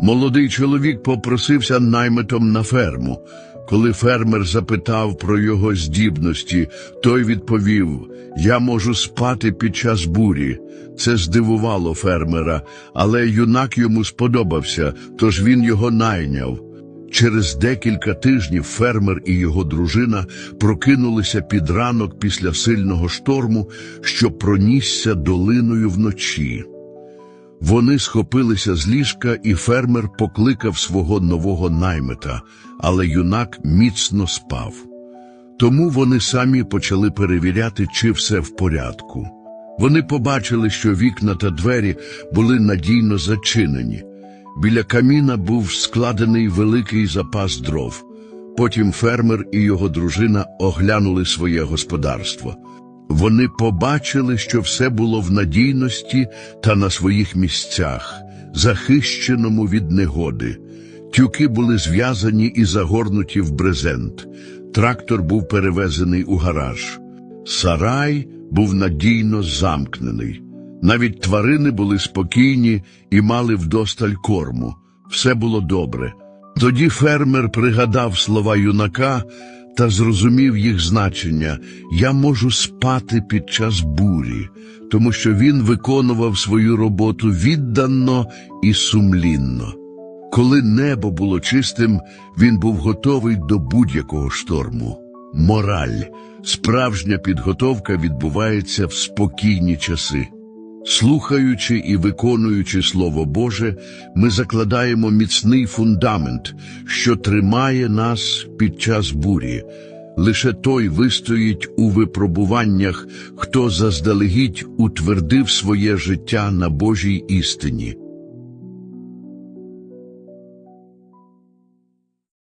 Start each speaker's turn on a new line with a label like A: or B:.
A: Молодий чоловік попросився наймитом на ферму. Коли фермер запитав про його здібності, той відповів: Я можу спати під час бурі. Це здивувало фермера, але юнак йому сподобався, тож він його найняв. Через декілька тижнів фермер і його дружина прокинулися під ранок після сильного шторму, що пронісся долиною вночі. Вони схопилися з ліжка, і фермер покликав свого нового наймита, але юнак міцно спав. Тому вони самі почали перевіряти, чи все в порядку. Вони побачили, що вікна та двері були надійно зачинені. Біля каміна був складений великий запас дров. Потім фермер і його дружина оглянули своє господарство. Вони побачили, що все було в надійності та на своїх місцях, захищеному від негоди. Тюки були зв'язані і загорнуті в брезент. Трактор був перевезений у гараж. Сарай був надійно замкнений. Навіть тварини були спокійні і мали вдосталь корму. Все було добре. Тоді фермер пригадав слова юнака та зрозумів їх значення Я можу спати під час бурі, тому що він виконував свою роботу віддано і сумлінно. Коли небо було чистим, він був готовий до будь-якого шторму. Мораль, справжня підготовка відбувається в спокійні часи. Слухаючи і виконуючи Слово Боже, ми закладаємо міцний фундамент, що тримає нас під час бурі. Лише той вистоїть у випробуваннях, хто заздалегідь утвердив своє життя на Божій істині.